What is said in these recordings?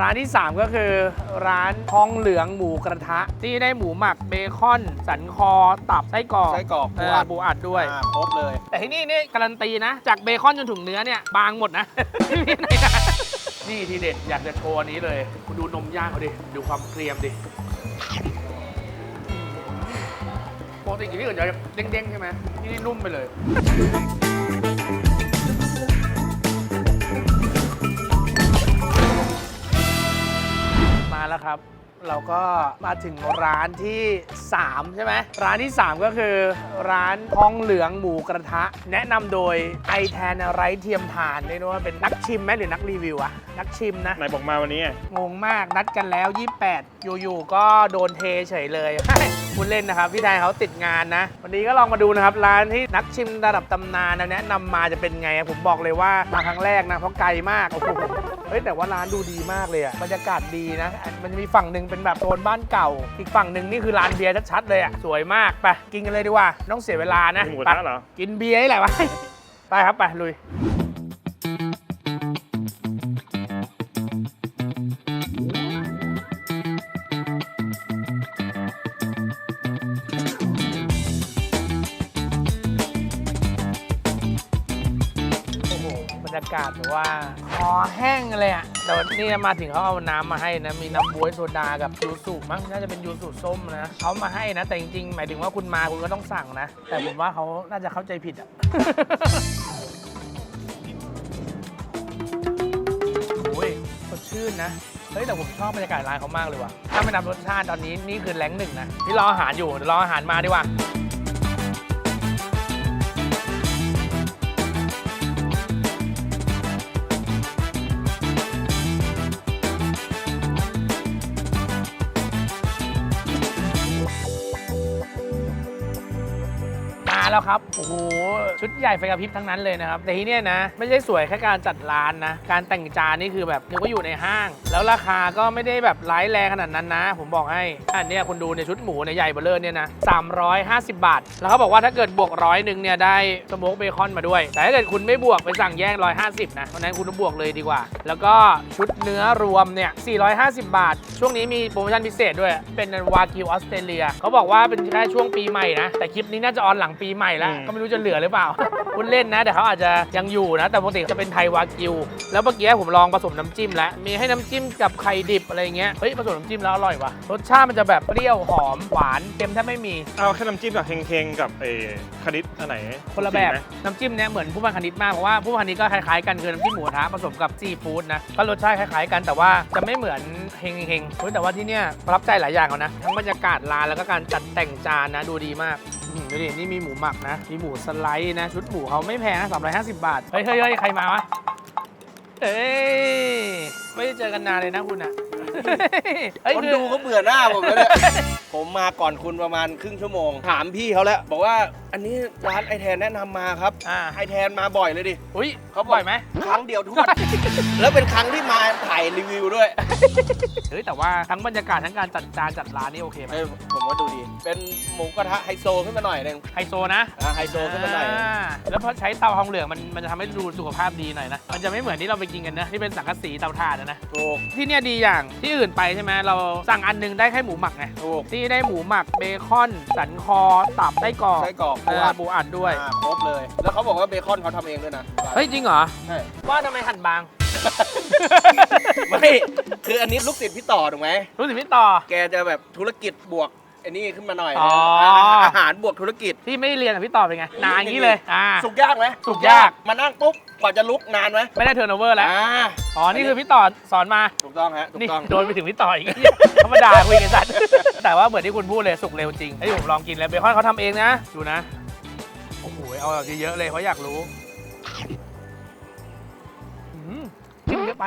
ร้านที่ 3 ก็คือ ร้านทองเหลืองหมูกระทะ ที่ได้หมูหมักเบคอน สันคอ ตับไส้กรอกไส้กรอกเอปูออัด ปูอัดด้วย อ่าครบเลย แต่ที่นี่นี่การันตีนะ จากเบคอนจนถึงเนื้อเนี่ย บางหมดนะ ไม่มีไหนนะนี่ทีเด็ดอยากจะโชว์อันนี้เลย คุณดูนมย่างเขาดิ ดูความเกรียมดิปกติที่อื่นจะเด้งๆใช่ไหมที่นี่นุ่มไปเลย แล้วครับ เราก็มาถึงร้านที่ 3 ใช่ไหมร้านที่ 3 ก็คือร้านทองเหลืองหมูกระทะ แนะนำโดยไอแทนไรเทียมทานเรียกได้ว่าเป็นนักชิมไหมหรือนักรีวิวอะนักชิมนะ ไหนบอกมาวันนี้ไงงงมากนัดกันแล้ว 28 อยู่ๆก็โดนเทเฉยเลยคุณเล่นนะครับ พี่แทนเขาติดงานนะ วันนี้ก็ลองมาดูนะครับ ร้านที่นักชิมระดับตำนานนะแนะนำมาจะเป็นไง ผมบอกเลยว่ามาครั้งแรกนะ เพราะไกลมากโอ้โหเฮ้ยแต่ว่าร้านดูดีมากเลยอะบรรยากาศดีนะ มันจะมีฝั่งหนึ่งเป็นแบบโซนบ้านเก่า อีกฝั่งหนึ่งนี่คือร้านเบียร์ชัดๆเลยอะสวยมากไปกินกันเลยดีกว่าไม่ต้องเสียเวลานะหมูกระทะไปเหรอกินเบียร์นี่แหละวะไปครับไปลุย รรยากาศแบบว่าคอแห้งเลยอะแต่วันนี่มาถึงเขาเอาน้ำมาให้นะ มีน้ำบวยโซดากับยูสุมั้งน่าจะเป็นยูสุส้มนะเขามาให้นะ แต่จริงๆ หมายถึงว่าคุณมาคุณก็ต้องสั่งนะ แต่ผมว่าเขาน่าจะเข้าใจผิดอะโอ้ยสดชื่นนะเฮ้ยแต่ผมชอบบรรยากาศร้านเขามากเลยว่ะ ถ้าไม่นับรสชาติตอนนี้นี่คือแรงหนึ่งนะที่รออาหารอยู่เดี๋ยวรออาหารมาดีกว่า แล้วครับ โอ้โห ชุดใหญ่ไฟกระพริบทั้งนั้นเลยนะครับ แต่ที่เนี่ยนะ ไม่ใช่สวยแค่การจัดร้านนะ การแต่งจานนี่คือแบบนึกว่าอยู่ในห้าง แล้วราคาก็ไม่ได้แบบร้ายแรงขนาดนั้นนะ ผมบอกให้ อันนี้คุณดูในชุดหมูในใหญ่เบลเลอร์เนี่ยนะ350 บาท แล้วเขาบอกว่าถ้าเกิดบวกร้อยหนึ่งเนี่ยได้สโมกเบคอนมาด้วย แต่ถ้าเกิดคุณไม่บวกไปสั่งแยก150นะเพราะฉะนั้นคุณต้องบวกเลยดีกว่า แล้วก็ชุดเนื้อรวมเนี่ย450 บาท ช่วงนี้มีโปรโมชั่นพิเศษด้วย เป็นวากิวออสเตรเลียเขาบอกว่าเป็นแค่ช่วงปีใหม่นะแต่คลิปนี้น่าจะออนหลังปีใหม่แล้วอืมก็ไม่รู้จะเหลือหรือเปล่าคุณเล่นนะ แต่เขาอาจจะยังอยู่นะ แต่ปกติจะเป็นไทยวากิว แล้วเมื่อกี้ผมลองผสมน้ำจิ้มแล้ว มีให้น้ำจิ้มกับไข่ดิบอะไรเงี้ยเฮ้ยผสมน้ำจิ้มแล้วอร่อยว่ะรสชาติมันจะแบบเปรี้ยวหอมหวานเค็มแทบไม่มีเอาแค่น้ำจิ้มกับเฮงๆกับเออคณิตอันไหนคนละแบบไหมน้ำจิ้มเนี้ยเหมือนผู้พันคณิตมากเพราะว่าผู้พันคณิตก็คล้ายๆกันคือน้ำจิ้มหมูกระทะผสมกับซีฟู้ดนะก็รสชาติคล้ายๆกันแต่ว่าจะไม่เหมือนเฮงเฮงๆเฮ้ยแต่ว่าที่เนี้ยประทับใจหลายอย่างเอานะทั้งบรรยากาศร้านแล้วก็การจัดแต่งจานนะดูดีมาก อืมดูดิ นี่มีหมูหมักนะ มีหมูสไลด์นะ ชุดหมูเขาไม่แพงนะ350 บาท เฮ้ยเฮ้ยเฮ้ยใครมาวะ เอ้ยไม่ได้เจอกันนานเลยนะคุณอะเฮ้ยคนคือดูก็เบื่อหน้าผมแล้วเนี่ยผมมาก่อนคุณประมาณครึ่งชั่วโมง ถามพี่เขาแล้ว บอกว่าอันนี้ร้านไอแทนแนะนำมาครับ อ่าไอแทนมาบ่อยเลยดิ อุ้ยเขาเขาบ่อยไหมครั้งเดียวทุกวันแล้วเป็นครั้งที่มาถ่ายรีวิวด้วย เฮ้ยแต่ว่าทั้งบรรยากาศทั้งการจัดจานจัดร้านนี่โอเคไหมเอ้ยผมว่าดูดี เป็นหมูกระทะไฮโซขึ้นมาหน่อยหนึงไฮโซนะอ่าไฮโซขึ้นมาหน่อยอ่าแล้วพอใช้เตาทองเหลืองมันมันจะทำให้ดูสุขภาพดีหน่อยนะ มันจะไม่เหมือนที่เราไปกินกันนะที่เป็นสังกะสีเตาถ่านนะนะ ถูก ที่เนี่ยดีอย่างที่อื่นไปใช่ไหมเราสั่งอันหนึงได้แค่หมูหมักไงถูก ที่ได้หมูหมักเบคอน สันคอตับไส้กรอกไส้กรอกเอปูออัดปูอัดด้วย อ่าครบเลย แล้วเขาบอกว่าเบคอนเขาทำเองด้วยนะเฮ้ยจริงเหรอ ใช่ ว่าทำไมหั่นบาง ไม่ คืออันนี้ลูกศิษย์พี่ต่อถูกไหม รู้สึกพี่ต่อ แกจะแบบธุรกิจบวกไอ้นี่ขึ้นมาหน่อยอ๋ออาหารบวกธุรกิจ ที่ไม่ได้เรียนกับพี่ต่อเป็นไงนานอย่างนี้เลยอ่า สุกยากไหมสุกยาก มานั่งปุ๊บ กว่าจะลุกนานไหมไม่ได้เทอร์โนเวอร์แล้ว อ่าอ๋อ นี่คือพี่ต่อสอนมา ถูกต้องฮะถูกนี่ต้อง โดนไปถึงพี่ต่ออีก ธรรมดาคุยกันสัตว์ แต่ว่าเหมือนที่คุณพูดเลยสุกเร็วจริงไอ้ยผมลองกินแล้วเบคอนเขาทำเองนะ ดูนะ โอ้โห เอาแบบเยอะๆเลยเพราะอยากรู้อืมจิ้มเยอะไป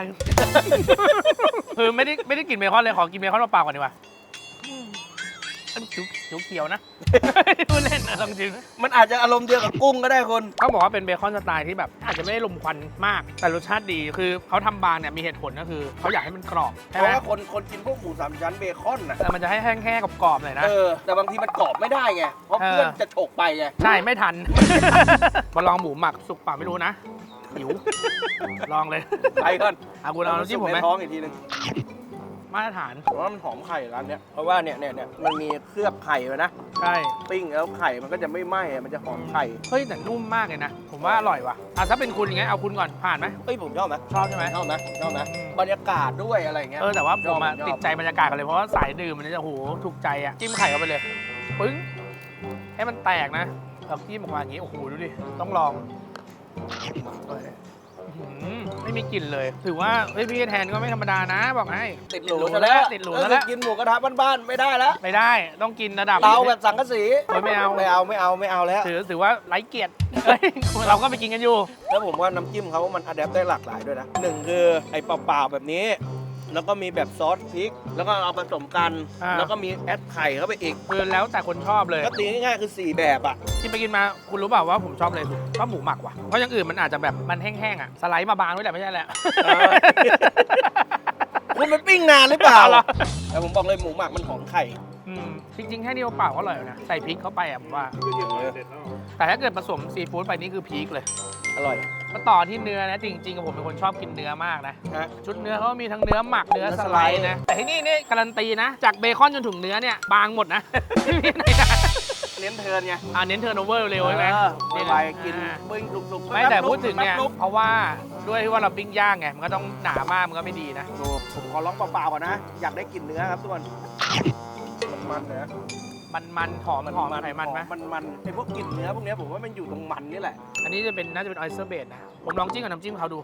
คือไม่ได้ไม่ได้กินเบคอนเลยขอกินเบคอนเปล่าๆก่อนดีกว่าอืม อันนี้เขียวเขียวๆนะพูดเล่นนะลองชิมมันอาจจะอารมณ์เดียวกับกุ้งก็ได้คนเขาบอกว่าเป็นเบคอนสไตล์ที่แบบ อาจจะไม่ได้ลมควันมากแต่รสชาติดีคือเขาทำบางเนี่ยมีเหตุผลก็คือเขาอยากให้มันกรอบเพใช่ไหมราะว่าคนคนกินพวกหมูสามชั้นเบคอนน่ะ แต่มันจะให้แห้งๆกรอบๆหน่อยนะ เออ แต่บางทีมันกรอบไม่ได้ไง เพราะเออเพื่อนจะฉกไปไง ใช่ ไม่ทัน มาลองหมูหมักสุกเปล่าไม่รู้นะหิว ลองเลย ไปก่อนเอาคุณเอาน้ำจิ้มผมไหมในท้องอีกทีนึง มาตรฐาน ผมว่ามันหอมไข่ร้านเนี้ยเพราะว่าเนี่ยเนี่ยเนี่ยมันมีเคลือบไข่ไว้นะ ใช่ ปิ้งแล้วไข่มันก็จะไม่ไหม้อะมันจะหอมไข่ เฮ้ยแต่นุ่มมากเลยนะ ผมว่าอร่อยว่ะอะถ้าเป็นคุณอย่างเงี้ยเอาคุณก่อนผ่านไหมเอ้ยผมชอบนะชอบใช่ไหม ชอบนะชอบนะอืม บรรยากาศด้วยอะไรอย่างเงี้ยเออแต่ว่าผมอะชอบติดใจบรรยากาศกันเลยเพราะว่าสายดื่มมันจะโอ้โหถูกใจอะจิ้มไข่เข้าไปเลยปึ้งให้มันแตกนะแล้วจิ้มออกมาอย่างงี้โอ้โหดูดิต้องลองอื้อ หือไม่มีกลิ่นเลย ถือว่าเฮ้ยพี่แทนก็ไม่ธรรมดานะ บอกให้ติดหรูติดหรูซะแล้วติดหรูซะแล้วเออกินหมูกระทะบ้านๆไม่ได้แล้วไม่ได้ต้องกินระดับ เตาแบบสังกะสีโอ้ยไม่เอา ไม่เอาไม่เอาไม่เอาแล้ว ถือถือว่าไร้เกียรติเฮ้ยเราก็ไปกินกันอยู่ แล้วผมว่าน้ำจิ้มเขามันอัดแอปได้หลากหลายด้วยนะหนึ่งคือไอ้เปล่าๆแบบนี้ แล้วก็มีแบบซอสพริก แล้วก็เอาผสมกัน อ่า แล้วก็มีแอดไข่เข้าไปอีก คือแล้วแต่คนชอบเลย ก็ตีง่ายๆคือ 4 แบบอะ กินไปกินมาคุณรู้เปล่าว่าผมชอบอะไรสุดชอบหมูหมักว่ะเพราะอย่างอื่นมันอาจจะแบบมันแห้งๆอะสไลด์มาบางด้วยแหละไม่ใช่แหละเออคุณมันปิ้งนานหรือเปล่า เอาเหรอ แต่ผมบอกเลยหมูหมักมันหอมไข่อืมจริงๆแค่นี้เปล่าๆก็อร่อยแล้วนะใส่พริกเข้าไปอะผมว่า แต่ถ้าเกิดผสมซีฟู้ดไปนี่คือพีคเลยอร่อยมาต่อที่เนื้อนะจริงๆกับผมเป็นคนชอบกินเนื้อมากนะ ฮะ ชุดเนื้อเขามีทั้งเนื้อหมักเนื้อเนื้อสสไลไลด์ด์นะ แต่ที่นี่นี่การันตีนะ จากเบคอนจนถึงเนื้อเนี่ยบางหมดนะไม่มีไหนนะ เน้นเทิร์นไงอ่าเน้นเทอร์โนเวอร์เร็วใช่ไหมเออนี่ไวแหละๆกินอ่าปิ้งลุกๆไม่แต่พูดถึงเนี่ยแป๊บๆเพราะว่าด้วยที่ว่าเราปิ้งย่างไง มันก็ต้องหนามากมันก็ไม่ดีนะ ดูผมขอร้องเปล่าๆก่อนนะ อยากได้กลิ่นเนื้อครับทุกคนมันๆนะมันมันๆหอมหอมไขมันไหมมันมันๆไอพวกกลิ่นเนื้อพวกเนี้ยผมว่ามันอยู่ตรงมันนี่แหละ อันนี้จะเป็นน่าจะเป็นออยสเตอร์เบดนะ ผมลองจิ้มกับน้ำจิ้มเขาดู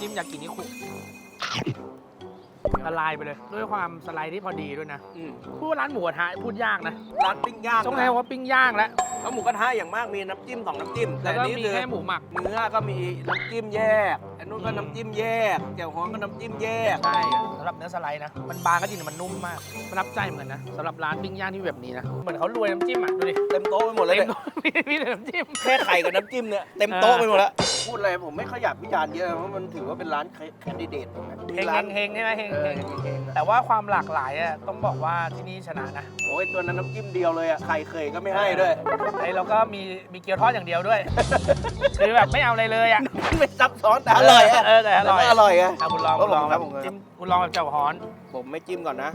จิ้มยากินิคุ ละลายไปเลย ด้วยความสไลด์ที่พอดีด้วยนะอืมพูดว่าร้านหมูกระทะพูดยากนะร้านปิ้งย่างต้องใช้คำว่าปิ้งย่างแล้วแล้วหมูกระทะอย่างมากมีน้ำจิ้มสองน้ำจิ้มแล้วก็อันนี้มีคือแค่หมูหมักเนื้อก็มีน้ำจิ้มแยกอั นนู้นก็น้ำจิ้มแยกแจ่วฮ้อนก็น้ำจิ้มแยกใช่สำหรับเนื้อสไลด์นะ มันบางก็จริงแต่มันนุ่มมากประทับใจเหมือนกันนะสำหรับร้านปิ้งย่างที่แบบนี้นะ เหมือนเขารวยน้ำจิ้มอะ ดูดิเต็มโต๊ะไปหมดเลยเต็มเนี่ยมีมีแต่น้ำจิ้ม แค่ไข่กับน้ำจิ้มเนี่ยเต็มโต๊ะไปหมดแล้ว พูดอะไรผมไม่ขยับวิจารณ์เยอะเพราะมันถือว่าเป็นร้านแคนดิเดตผมนะเฮงร้านเฮงเฮงใช่ไหมเฮงเอเฮองเฮงๆแต่ว่าความหลากหลายอะต้องบอกว่าที่นี่ชนะนะโอ้ยตัวนั้นน้ำจิ้มเดียวเลยอะไข่เคยก็ไม่ให้ด้วย ไอ้เราก็มีมีเกี๊ยวทอดอย่างเดียวด้วย คือแบบไม่เอาอะไรเลยอะไม่ซับซ้อนแต่อร่อยอะเออแต่อร่อยแต่ก็อร่อยอะอะคุณลองก็คุณลองผมแบครับบผมครับ จิ้มคุณลองแบบเจ้าฮ้อนผมไม่จิ้มก่อนนะ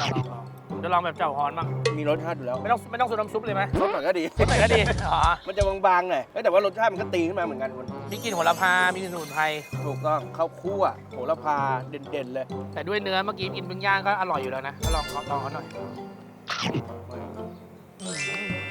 ลองลองลองผมจะลองแบบเจ้าฮ้อนบ้างมีรสชาติอยู่แล้วไม่ต้องไม่ต้องสูตรน้ำซุปเลยไหมรสหน่อยก็ดีซุปหน่อยก็ดีอ๋อมันจะบางๆหน่อยเอ้ยแต่ว่ารสชาติมันก็ตีขึ้นมาเหมือนกันคุณมีกลิ่นโหระพา มีกลิ่นสมุนไพรถูกต้องข้าวคั่วโหระพาเด่นๆเลย แต่ด้วยเนื้อเมื่อกี้กินปิ้งย่างก็อร่อยอยู่แล้วนะก็ลองลองลองเขาหน่อยอืม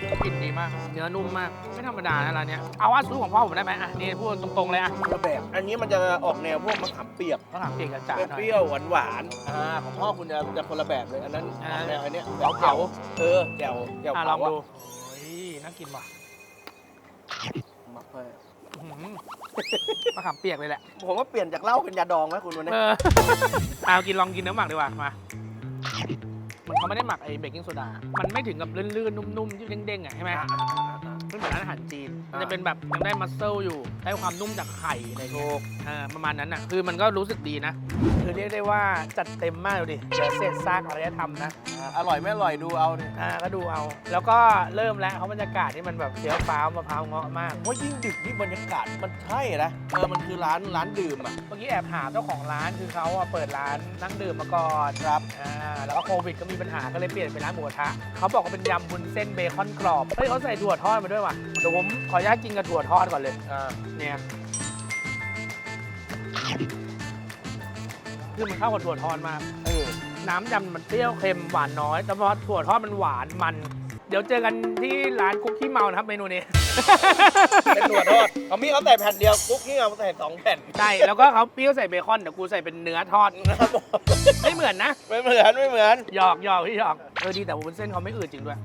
กลิ่นดีมาก เนื้อนุ่มมาก ไม่ธรรมดานะร้านเนี้ยเอาว่าสู้ของพ่อผมได้ไหมอะนี่พูดตรงๆเลยอะคนละแบบ อันนี้มันจะออกแนวพวกมะขามเปียกต้องถามเปียกกับจ๋าหน่อยเปรี้ยวๆหวานๆอ่าของพ่อคุณจะจะคนละแบบเลย อันนั้นอ่าออกแนวอันเนี้ยเผาเผาเออแจ่วแจ่วอะลเผาองอะดูโอ้ยน่ากินว่ะมักไปอื้อหือมะขามเปียกเลยแหละผมว่าเปลี่ยนจากเหล้าเป็นยาดองไหมคุณวันนี้ เออ เอากินลองกินเนื้อหมักดีกว่ามามัน เขาไม่ได้หมักไอ้เบกกิ้งโซดา มันไม่ถึงกับลื่นๆ นุ่มๆที่เด้งๆอะใช่ไหม มันเหมือนร้านอาหารจีนมันจะเป็นแบบยังได้มัสเซลอยู่ ได้ความนุ่มจากไข่อะไรเงี้ยอ่าประมาณนั้นอะ คือมันก็รู้สึกดีนะ คือเรียกได้ว่าจัดเต็มมากเลยดิเหลือเศษซากอารยธรรมนะอ่าอร่อยไม่อร่อยดูเอาเนี่ยอ่าก็ดูเอา แล้วก็เริ่มแล้วเขาบรรยากาศที่มันแบบเสียวฟ้าวมะพร้าวเงาะมาก ว่ายิ่งดึกนี่บรรยากาศมันใช่นะ เออ มันคือร้านร้านดื่มอะ เมื่อกี้แอบถามเจ้าของร้านคือเขาอะเปิดร้านนั่งดื่มมาก่อนครับ อ่า แล้วก็โควิดก็มีปัญหาก็เลยเปลี่ยนเป็นร้านหมูกระทะเขาบอกว่าเป็นยำบุญเส้นเบคอนกรอบ เฮ้ยเขาใส่ถั่วทอดมาด้วยว่ะเดี๋ยวผมขออนุญาตกินกับถั่วทอดก่อนเลยอ่าเนี่ยคือมันเข้ากับถั่วทอดมาก เออ น้ำยำมันเปรี้ยวเค็มหวานน้อย แต่พอถั่วทอดมันหวานมัน เดี๋ยวเจอกันที่ร้านคุกกี้เมานะครับเมนูนี้ เป็นตัวทอดของพี่เขาแต่แผ่นเดียวกุ๊กนี่เอาใส่สองแผ่นใช่แล้วก็เขาเปรี้ยวใส่เบคอนเดี๋ยวกูใส่เป็นเนื้อทอดไม่เหมือนนะ ไม่เหมือนไม่เหมือนหยอกหยอกพี่หยอกเออดีแต่วุ้นเส้นเขาไม่อืดจริงด้วย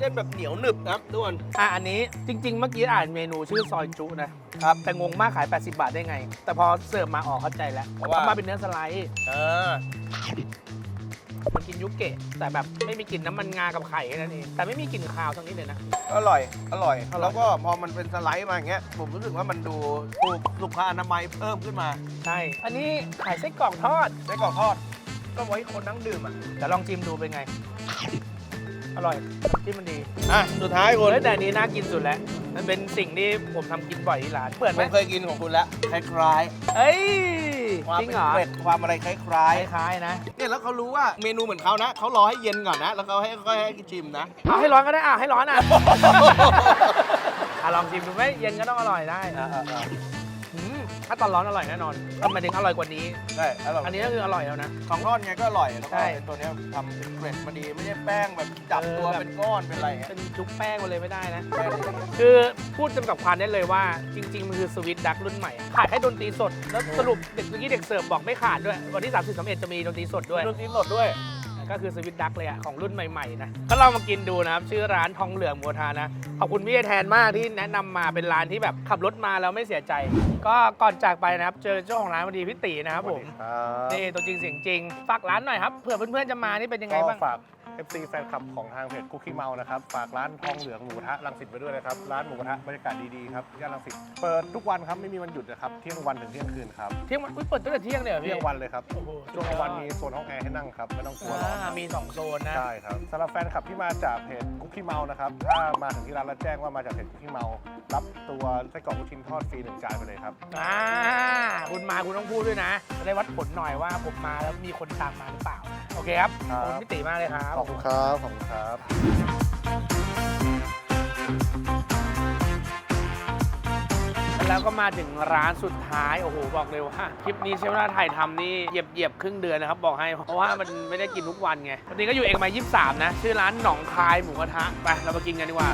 เส้นแบบเหนียวหนึบนะครับทุกคนอะอันนี้จริง ๆ เมื่อกี้อ่านเมนูชื่อซอยจุนะครับ แต่งงมากขาย 80 บาทได้ไง แต่พอเสิร์ฟมาออกเข้าใจแล้วเพราะว่ามาเป็นเนื้อสไลด์ เออ มันกินยุเกะแต่แบบไม่มีกลิ่นน้ำมันงากับไข่แค่นั้นเองแต่ไม่มีกลิ่นคาวทั้งนี้เลยนะ อร่อย อร่อย แล้วก็พอมันเป็นสไลด์มาอย่างเงี้ย ผมรู้สึกว่ามันดูถูกสุขอนามัยเพิ่มขึ้นมาใช่ อันนี้ขายไส้กรอกทอด ไส้กรอกทอด ก็ไว้คนนั่งดื่มอะแต่ลองชิมดูเป็นไง อร่อยน้ำจิ้มมันดีอะสุดท้ายคุณเฮ้ยแต่อันนี้น่ากินสุดแล้ว มันเป็นสิ่งที่ผมทำกินบ่อยที่ร้านเปิดผไหมมเคยกินของคุณแล้วคล้ายเอ้ยๆ ความจริงเป็นเหรอ เกร็ดความอะไรคล้ายคล้ายๆนะ ๆเนี่ยแล้วเขารู้ว่าเมนูเหมือนเขานะเขารอให้เย็นก่อนนะ แล้วเขาให้ค่อยให้ชิมนะ เอาให้ร้อนก็ได้อะให้ร้อนอะ อะลองชิมดูไหมเย็นก็ต้องอร่อยได้ อ่าอ่าอ่าอืม ถ้าตอนร้อนอร่อยแน่นอนทำไมถึงอร่อยกว่านี้ ใช่อร่อยอันนี้ก็คืออร่อยแล้วนะ ของทอดไงก็อร่อย แล้วก็ใช่ไอ้ตัวเนี้ยทำเป็นเกร็ดมาดีไม่ใช่แป้งแบบจับเออตัวแบบ เป็นก้อนเป็นอะไรอย่างเงี้ยเป็นจุ๊บแป้งมาเลยไม่ได้นะ แป้งคือพูดจำกับความได้เลยว่าจริง ๆ มันคือสวิตดักรุ่นใหม่อะขายแค่ดนตรีสด แล้วสรุปเด็กเมื่อกี้เด็กเสิร์ฟบอกไม่ขาดด้วย วันที่ 30 31จะมีดนตรีสดด้วย ดนตรีสดด้วย ก็คือสวิตดักเลยอะของรุ่นใหม่ๆนะก็ลองมากินดูนะครับ ชื่อร้านทองเหลืองหมูกระทานะ ขอบคุณพี่แทนมากที่แนะนำมาเป็นร้านที่แบบขับรถมาแล้วไม่เสียใจ ก็ก่อนจากไปนะครับ เจอเจ้าของร้านพอดีพี่ตีนะครับผมครับนี่ตัวจริงเสียงจริงฝากร้านหน่อยครับเผื่อเพื่อนๆจะมานี่เป็นยังไงก็บ้างฝาก FC แฟนคลับของทางเพจคุกกี้เมานะครับ ฝากร้านทองเหลืองหมูกระทะรังสิตไว้ด้วยนะครับ ร้านหมูกระทะบรรยากาศดีๆครับย่านรังสิตเปิดทุกวันครับ ไม่มีวันหยุดนะครับ เที่ยงวันถึงเที่ยงคืนครับ เที่ยงวันอุ๊ยเปิดตั้งแต่เที่ยงเลยเหรอพี่เที่ยงวันเลยครับ โอ้โหช่วงกลางวันมีโซนห้องแอร์ให้นั่งครับไม่ต้องกลัวร้อนอ่ามีสองโซนนะ ใช่ครับสำหรับแฟนคลับที่มาจากเพจคุกกี้เมานะครับถ้ามาถึงที่ร้านแล้วแจ้งว่ามาจากเพจคุกกี้เมา รับตัวไส้กรอกลูกชิ้นทอดฟรีหนึ่งจานไปเลยครับ อ่า คุณมาคุณต้องพูดด้วยนะ จะได้วัดผลหน่อยว่าผมมาแล้วมีคนตามมาหรือเปล่า โอเคครับครัขบอบคุณพี่ติมากเลยครับ ขอบคุณครับ ขอบคุณครับ แล้วก็มาถึงร้านสุดท้าย โอ้โห บอกเลยว่า คลิปนี้ใช้เวลาถ่ายทำนี่เหยียบเหยียบๆครึ่งเดือนนะครับ บอกให้ เพราะว่ามันไม่ได้กินทุกวันไง วันนี้ก็อยู่เอกมัย23 นะ ชื่อร้านหนองคายหมูกระทะ ไป เรามากินกันดีกว่า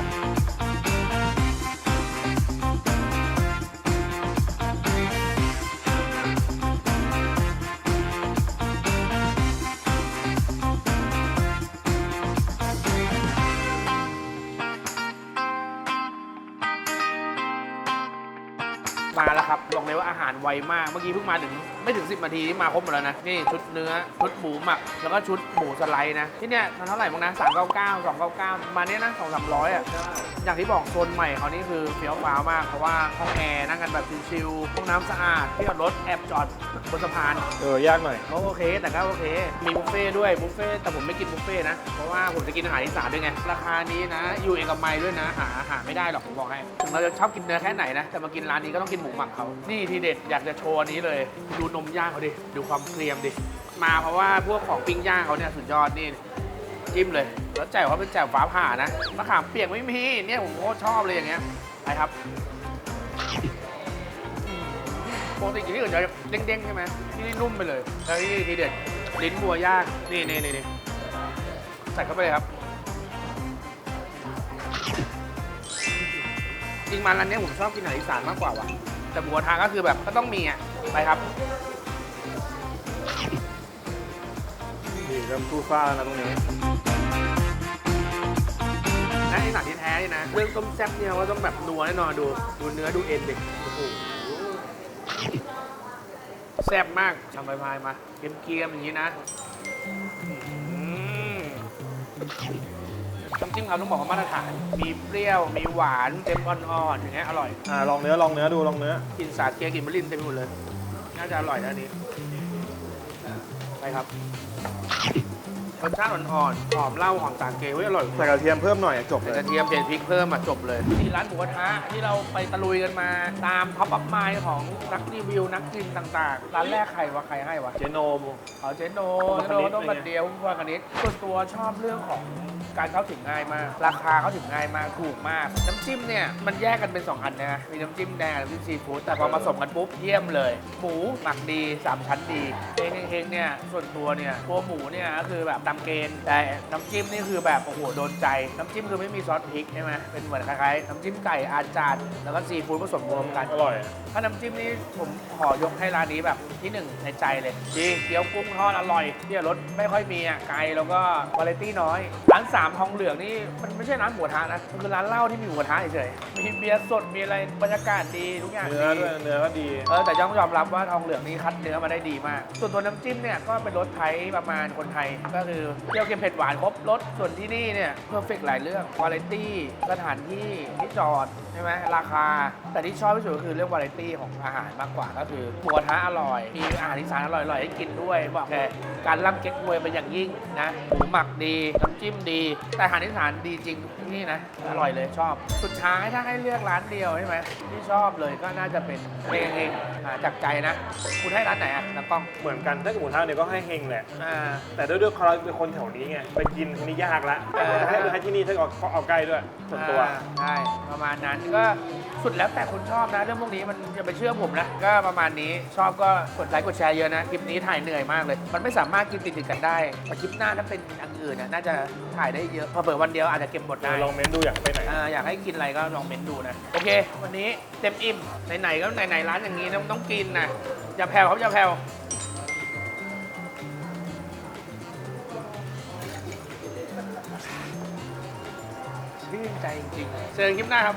มาแล้วครับบอกเลยว่าอาหารไวมากเมื่อกี้เพิ่งมาถึงไม่ถึง 10นาทีที่มาครบหมดแล้วนะนี่ชุดเนื้อชุดหมูหมักแล้วก็ชุดหมูสไลด์นะที่เนี่ยมันเท่าไหร่บ้างนะ399 299มาเนี้ยนะ2 300อะ อย่างที่บอกโซนใหม่เขานี่คือเฟี้ยวฟ้าวมากเพราะว่าห้องแอร์นั่งกันแบบชิลๆห้องน้ำสะอาดที่จอดรถแอบจอดบนสะพานเออ ยากหน่อย ก็โอเค แต่ก็โอเค มีบุฟเฟ่ต์ด้วยบุฟเฟ่ต์แต่ผมไม่กินบุฟเฟ่ต์นะเพราะว่าผมจะกินอาหารอีสานด้วยไงราคานี้นะ อยู่เอกมัยด้วยนะหาหาไม่ได้หรอกผมบอกให้ถึงเราจะชอบกินเนื้อแค่ไหนนะแต่มากินร้านนี้ก็ต้องกินหมูหมักเขานี่ทีเด็ดอยากจะโชว์อันนี้เลย ดูนมย่างเขาดิดูความเกรียมดิมาเพราะว่าพวกของปิ้งย่างเขาเนี่ยสุดยอดนี่ จิ้มเลย แล้วแจ่วเขาเป็นแจ่วฟ้าผ่านะมะขามเปียกไม่มีเนี่ยผมโคตรชอบเลยอย่างเงี้ยไปครับปกติที่อื่นจะเด้งๆใช่ไหมที่นี่นุ่มไปเลยแล้วที่นี่ทีเด็ดลิ้นบัวย่างนี่นี่นี่ใส่เข้าไปเลยครับจริงมาร้านเนี้ยผมชอบกินอาหารอีสานมากกว่าว่ะแต่หมูกระทะก็คือแบบก็ต้องมีอะไปครับนี่เริ่มสู้ซ่าแล้วนะตรงนี้ นะไอสานที่แท้นี่นะ เรื่องต้มแซ่บเนี่ยก็ต้องแบบนัวแน่นอนดู ดูเนื้อดูเอ็นดิโอ้โหแซ่บมากทำไปพายมาเกรียมๆอย่างนี้นะอืมน้ำจิ้มเขาต้องบอกว่ามาตรฐาน มีเปรี้ยว มีหวานเต็มอ่อนๆอย่างเงี้ยอร่อย อ่าลองเนื้อลองเนื้อดูลองเนื้อ กินสาเกกินมะลินเต็มไปหมดเลย น่าจะอร่อยนะอันนี้ ไปครับ รสชาติอ่อนๆหอมเหล้าหอมสาเกเฮ้ยอร่อยใส่กระเทียมเพิ่มหน่อยจบใส่เลยกระเทียมเปลี่ยนพริกเพิ่มมาจบเลยที่ร้านหมูกระทะที่เราไปตะลุยกันมาตามพับปับไมล์ของนักรีวิวนักกินต่างๆ ร้านแรกใครวะใครให้วะ เจโนมเอาเจโนต้เจมโนบักกะนิดต้องบัดเดียวพวกกันนิดส่วนตัวชอบเรื่องของ การเข้าถึงง่ายมาก ราคาเข้าถึงง่ายมากถูกมาก น้ำจิ้มเนี่ยมันแยกกันเป็นสองอันนะมีน้ำจิ้มแดงน้ำจิ้มซีฟู้ดแต่พอผสมกันปุ๊บเยี่ยมเลยหมูหมักดีสามชั้นดีเฮงเฮงๆเนี่ยส่วนตัวเนี่ยตัวหมูเนี่ยก็คือแบบตามเกณฑ์แต่น้ำจิ้มนี่คือแบบโอ้โหโดนใจ น้ำจิ้มคือไม่มีซอสพริกใช่ไหมเป็นเหมือนคล้ายๆน้ำจิ้มไก่อาจารย์แล้วก็ซีฟู้ดผสมรวมกันอร่อย ถ้าน้ำจิ้มนี่ผมขอยกให้ร้านนี้แบบที่หนึ่งในใจเลยดีเกี๊ยวกุ้งทอดอร่อยที่รสไม่ค่อยมีอะไกลแล้วก็คุณภาพน้อยร้านสามทองเหลืองนี่มันไม่ใช่ร้านหมูกระทะนะมันคือร้านเหล้าที่มีหมูกระทะเฉยๆมีเบียร์สดมีอะไรบรรยากาศดีทุกอย่างเนื้อดีด้วยเนื้อก็ดี เออแต่ต้องยอมรับว่าทองเหลืองนี่คัดเนื้อมาได้ดีมาก ส่วนตัวน้ำจิ้มเนี่ยก็เป็นรสไทยประมาณคนไทยก็คือเปรี้ยวเค็มเผ็ดหวานครบรสส่วนที่นี่เนี่ยเพอร์เฟกหลายเรื่องคุณภาพสถานที่ที่จอดใช่ไหมราคา แต่ที่ชอบที่สุดก็คือเรื่องคุณภาพของอาหารมากกว่าก็คือหมูกระทะอร่อย มีอาหารอีสานอร่อยๆให้กินด้วยบอกแค่การล่ำเก๊กฮวยเป็นอย่างยิ่งนะหมูหมักดีน้ำจิ้มดีแต่อาหารอีสานดีจริงที่นี่นะ อร่อยเลยชอบ สุดท้ายถ้าให้เลือกร้านเดียวใช่ไหมที่ชอบเลยก็น่าจะเป็นเองเองอ่าจากใจนะ คุณให้ร้านไหนอะน้ำกล้องเหมือนกันถ้าเกิดหมูทะเนี่ยก็ให้เฮงแหละ อ่า แต่ด้วยด้วยเราเป็นคนแถวนี้ไงไปกินที่นี่ยากละเออให้ให้ที่นี่ถ้าเอาเอาใกล้ด้วยส่วนตัว อ่าใช่ประมาณนั้นก็สุดแล้วแต่คนชอบนะ เรื่องพวกนี้มันจะไปเชื่อผมนะ ก็ประมาณนี้ชอบก็กดไลค์กดแชร์เยอะนะ คลิปนี้ถ่ายเหนื่อยมากเลย มันไม่สามารถกินติดๆกันได้แต่คลิปหน้าถ้าเป็นอันอื่นน่ะน่าจะถ่ายได้เยอะพอเปิดวันเดียวอาจจะเก็บหมดได้ ลองเม้นดูอยากไปไหน อ่าอยากให้กินอะไรก็ลองเมนดูนะ โอเค วันนี้เต็มอิ่มไหนๆก็ไหนๆร้านอย่างนี้นะต้องกินนะอย่าแผ่วครับอย่าแผ่วชื่นใจจริงๆเจอกันคลิปหน้าครับ